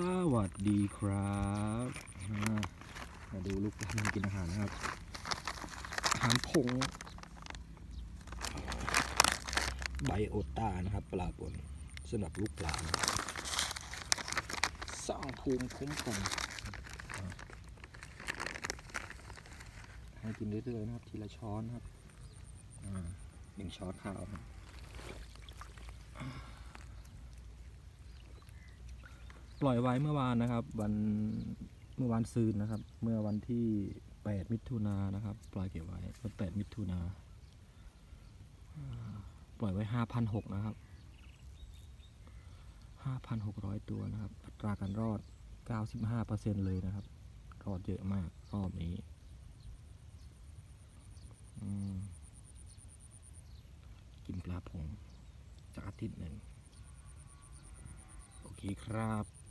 สวัสดีครับมาดูลูกปลากินอาหารนะครับ อาหารผงไบโอต้านะครับปลาปนสำหรับลูกปลา สร้างภูมิคุ้มกันให้กินเรื่อยๆนะครับ ทีละช้อนนะครับหนึ่งช้อนข้าวครับ ล่อยไว้เมื่อวานนะครับ วันเมื่อวานซืนนะครับ เมื่อวันที่ 8 มิถุนายนนะครับ ปล่อยเก็บไว้วัน8มิถุนาอ่าปล่อยไว้ 5,600นะครับ 5,600 ตัวนะครับ อัตราการรอด 95%เลยนะครับ รอดเยอะมากรอบนี้กินปลาผงจากอาทิตย์หนึ่ง โอเคครับ